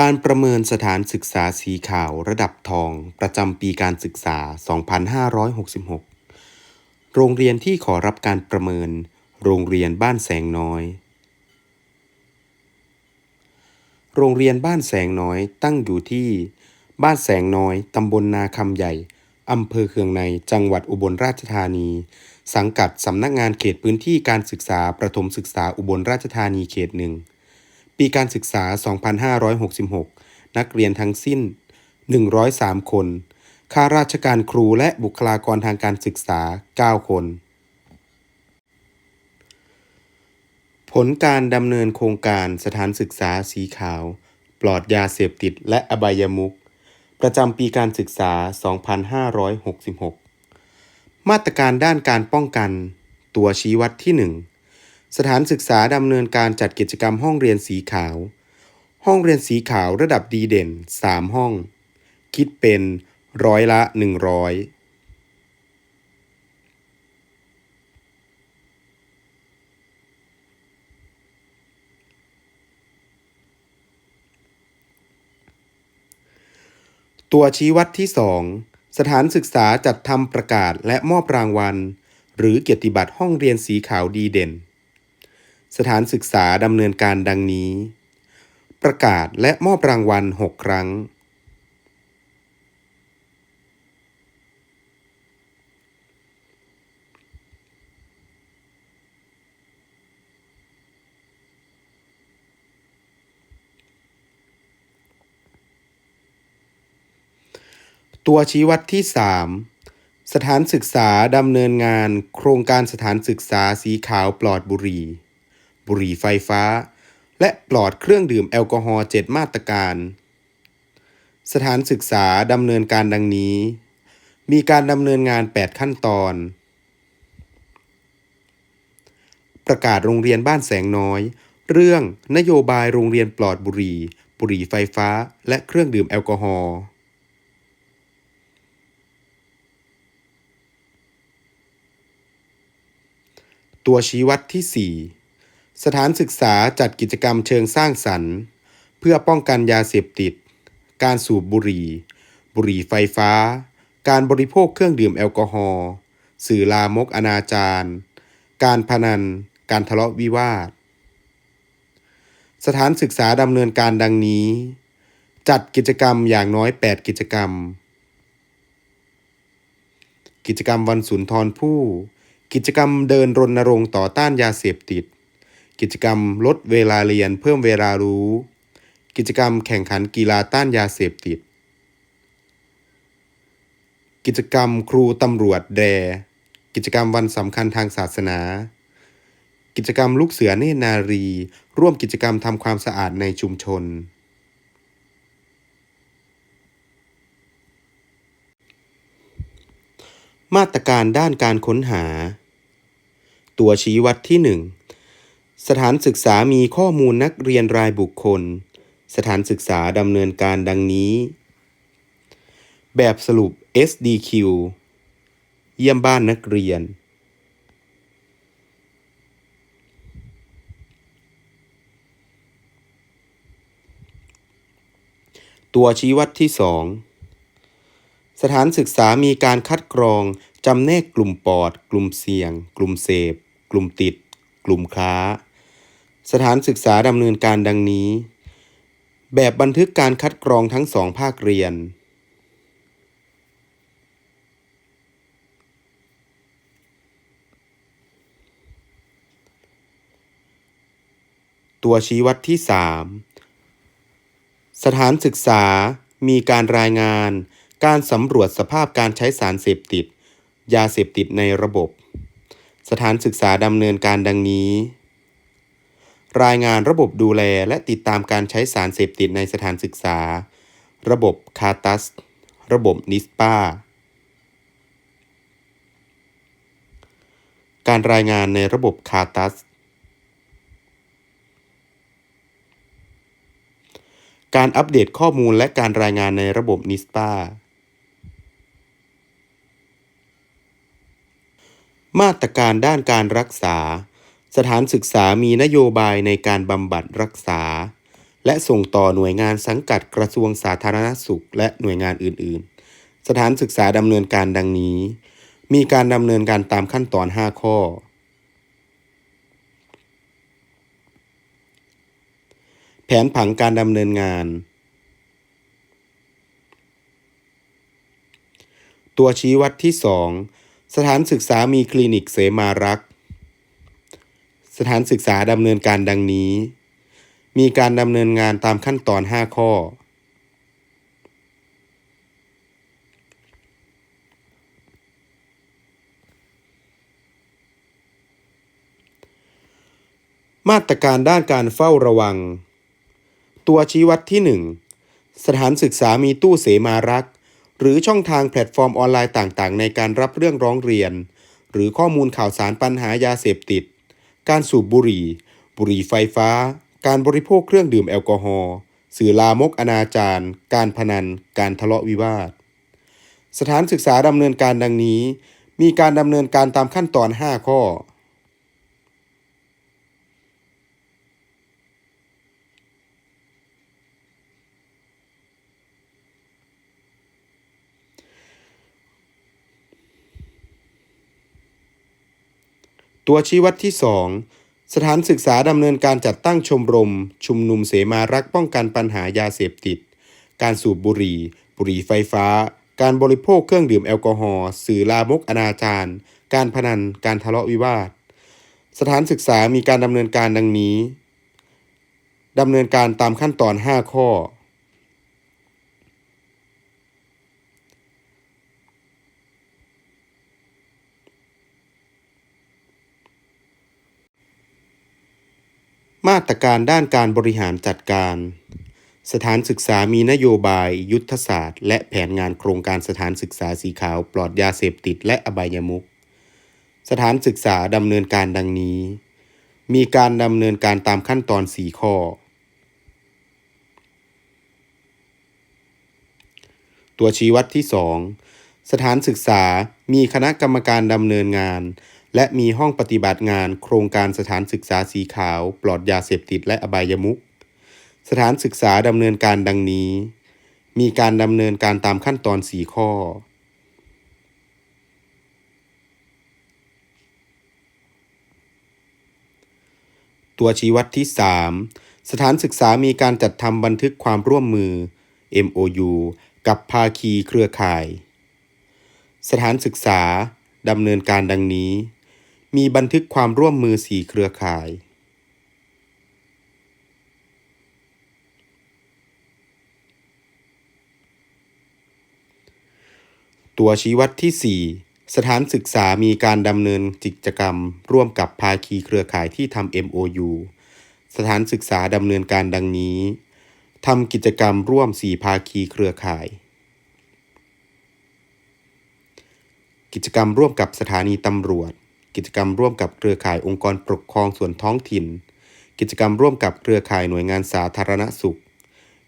การประเมินสถานศึกษาสีขาวระดับทองประจำปีการศึกษา 2566 โรงเรียนที่ขอรับการประเมิน โรงเรียนบ้านแสงน้อย โรงเรียนบ้านแสงน้อยตั้งอยู่ที่ บ้านแสงน้อยตำบลนาคำใหญ่อำเภอเคืองใน จังหวัดอุบลราชธานี สังกัดสำนักงานเขตพื้นที่การศึกษาประถมศึกษาอุบลราชธานีเขตหนึ่ง ปีการศึกษา 2566 นักเรียนทั้งสิ้น 103 คน ข้าราชการครูและบุคลากรทางการศึกษา 9 คน ผลการดำเนินโครงการสถานศึกษาสีขาว ปลอดยาเสพติดและอบายมุขประจำปีการศึกษา 2566 มาตรการด้านการป้องกัน ตัวชี้วัดที่ 1 สถานศึกษาดำเนินการจัดกิจกรรมห้องเรียนสีขาว ห้องเรียนสีขาวระดับดีเด่น 3 ห้อง คิดเป็นร้อยละ 100ตัวชี้วัดที่ 2 สถานศึกษาจัดทำประกาศและมอบรางวัล หรือเกียรติบัตรห้องเรียนสีขาวดีเด่น สถานศึกษาดำเนินการดังนี้ ประกาศและมอบรางวัล 6 ครั้ง ตัวชี้วัดที่ 3สถานศึกษาดำเนินงานโครงการสถานศึกษาสีขาวปลอดบุหรี่ บุหรี่ไฟฟ้า และปลอดเครื่องดื่มแอลกอฮอล์7มาตรการ สถานศึกษาดำเนินการดังนี้ มีการดำเนินงาน 8 ขั้นตอน ประกาศโรงเรียนบ้านแสงน้อย เรื่องนโยบายโรงเรียนปลอดบุหรี่ บุหรี่ไฟฟ้า และเครื่องดื่มแอลกอฮอล์ตัวชี้วัดที่ 4 สถานศึกษาจัดกิจกรรมเชิงสร้างสรรค์ เพื่อป้องกันยาเสพติด การสูบบุหรี่ บุหรี่ไฟฟ้า การบริโภคเครื่องดื่มแอลกอฮอล์สื่อลามกอนาจารการพนัน การทะเลาะวิวาท สถานศึกษาดำเนินการดังนี้ จัดกิจกรรมอย่างน้อย 8 กิจกรรม กิจกรรมวันสุนทรภู่กิจกรรมเดินรณรงค์ต่อต้านยาเสพติด กิจกรรมลดเวลาเรียนเพิ่มเวลารู้ กิจกรรมแข่งขันกีฬาต้านยาเสพติด กิจกรรมครูตำรวจแด กิจกรรมวันสำคัญทางศาสนา กิจกรรมลูกเสือเนนารี ร่วมกิจกรรมทำความสะอาดในชุมชน มาตรการด้านการค้นหา ตัวชี้วัดที่ 1 สถานศึกษามีข้อมูลนักเรียนรายบุคคล สถานศึกษาดำเนินการดังนี้ แบบสรุป SDQ เยี่ยมบ้านนักเรียน ตัวชี้วัดที่ 2 สถานศึกษามีการคัดกรองจำแนกกลุ่มปอด กลุ่มเสี่ยง กลุ่มเสพ กลุ่มติด กลุ่มค้า สถานศึกษาดำเนินการดังนี้ แบบบันทึกการคัดกรองทั้งสองภาคเรียน ตัวชี้วัดที่ 3 สถานศึกษามีการรายงาน การสำรวจสภาพการใช้สารเสพติด ยาเสพติดในระบบ สถานศึกษาดำเนินการดังนี้ รายงานระบบดูแลและติดตามการใช้สารเสพติดในสถานศึกษา ระบบคาตัส ระบบนิสปาการรายงานในระบบคาตัส การอัปเดตข้อมูลและการรายงานในระบบนิสปามาตรการด้านการรักษา สถานศึกษามีนโยบายในการบำบัดรักษา และส่งต่อหน่วยงานสังกัดกระทรวงสาธารณสุข และหน่วยงานอื่น ๆ สถานศึกษาดำเนินการดังนี้ มีการดำเนินการตามขั้นตอน 5 ข้อ แผนผังการดำเนินงาน ตัวชี้วัดที่ 2 สถานศึกษามีคลินิกเสมารักษ สถานศึกษาดำเนินการดังนี้ มีการดำเนินงานตามขั้นตอน 5 ข้อ มาตรการด้านการเฝ้าระวัง ตัวชี้วัดที่ 1 สถานศึกษามีตู้เสมารักษ์หรือช่องทางแพลตฟอร์มออนไลน์ต่างๆ ในการรับเรื่องร้องเรียน หรือข้อมูลข่าวสารปัญหายาเสพติด การสูบบุหรี่ บุหรี่ไฟฟ้า การบริโภคเครื่องดื่มแอลกอฮอล์ สื่อลามกอนาจารการพนัน การทะเลาะวิวาท สถานศึกษาดำเนินการดังนี้ มีการดำเนินการตามขั้นตอน 5 ข้อ ตัวชี้วัดที่ 2 สถานศึกษาดำเนินการจัดตั้งชมรม ชุมนุมเสมารักป้องกันปัญหายาเสพติด การสูบบุหรี่ บุหรี่ไฟฟ้า การบริโภคเครื่องดื่มแอลกอฮอล์สื่อลามกอนาจารการพนันการทะเลาะวิวาท สถานศึกษามีการดำเนินการดังนี้ดำเนินการตามขั้นตอน 5 ข้อ มาตรการด้านการบริหารจัดการ สถานศึกษามีนโยบาย ยุทธศาสตร์ และแผนงานโครงการสถานศึกษาสีขาว ปลอดยาเสพติดและอบายมุขสถานศึกษาดำเนินการดังนี้ มีการดำเนินการตามขั้นตอน 4 ข้อ ตัวชี้วัดที่ 2 สถานศึกษามีคณะกรรมการดำเนินงาน และมีห้องปฏิบัติงานโครงการสถานศึกษาสีขาว ปลอดยาเสพติดและอบายมุขสถานศึกษาดำเนินการดังนี้ มีการดำเนินการตามขั้นตอน 4 ข้อ ตัวชี้วัดที่ 3 สถานศึกษามีการจัดทำบันทึกความร่วมมือ MOU กับภาคีเครือข่าย สถานศึกษาดำเนินการดังนี้ มีบันทึกความร่วมมือ4เครือข่าย ตัวชี้วัดที่ 4 สถานศึกษามีการดำเนินกิจกรรม ร่วมกับภาคีเครือข่ายที่ทำ MOU สถานศึกษาดำเนินการดังนี้ทำกิจกรรมร่วม4ภาคีเครือข่าย กิจกรรมร่วมกับสถานีตำรวจ กิจกรรมร่วมกับเครือข่ายองค์กรปกครองส่วนท้องถิ่น กิจกรรมร่วมกับเครือข่ายหน่วยงานสาธารณสุข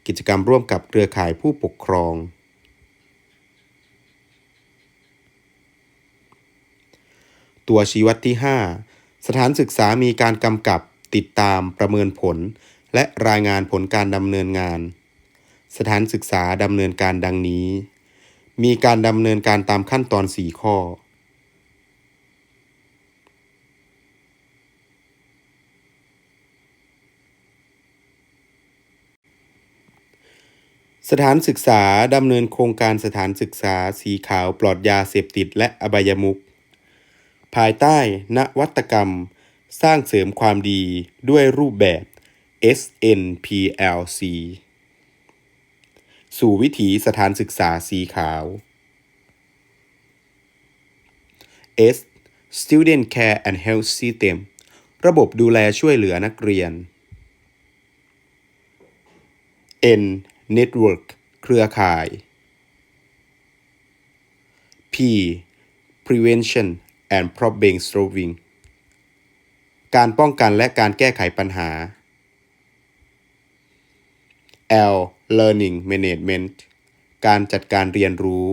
กิจกรรมร่วมกับเครือข่ายผู้ปกครอง ตัวชี้วัดที่ 5 สถานศึกษามีการกำกับติดตามประเมินผล และรายงานผลการดำเนินงาน สถานศึกษาดำเนินการดังนี้ มีการดำเนินการตามขั้นตอน 4 ข้อ สถานศึกษาดำเนินโครงการสถานศึกษาสีขาวปลอดยาเสพติดและอบายมุขภายใต้นวัตกรรม สร้างเสริมความดีด้วยรูปแบบ SNPLC สู่วิถีสถานศึกษาสีขาว S Student Care and Health System ระบบดูแลช่วยเหลือนักเรียน N Network เครือข่าย P Prevention and Problem Solving การป้องกันและการแก้ไขปัญหา L Learning Management การจัดการเรียนรู้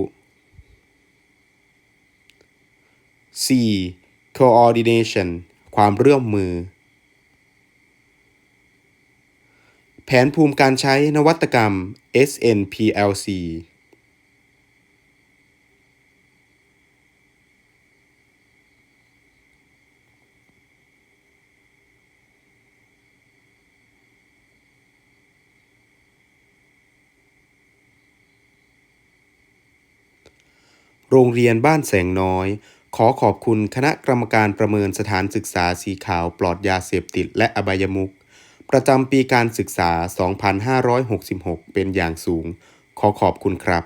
C Coordination ความร่วมมือ แผ ผนภูมิการใช้นวัตกรรม SNPLC โรงเรียนบ้านแสงน้อย ขอขอบคุณคณะกรรมการประเมินสถานศึกษาสีขาวปลอดยาเสพติดและอบายมุข ประจำปีการศึกษา 2566 เป็นอย่างสูง ขอขอบคุณครับ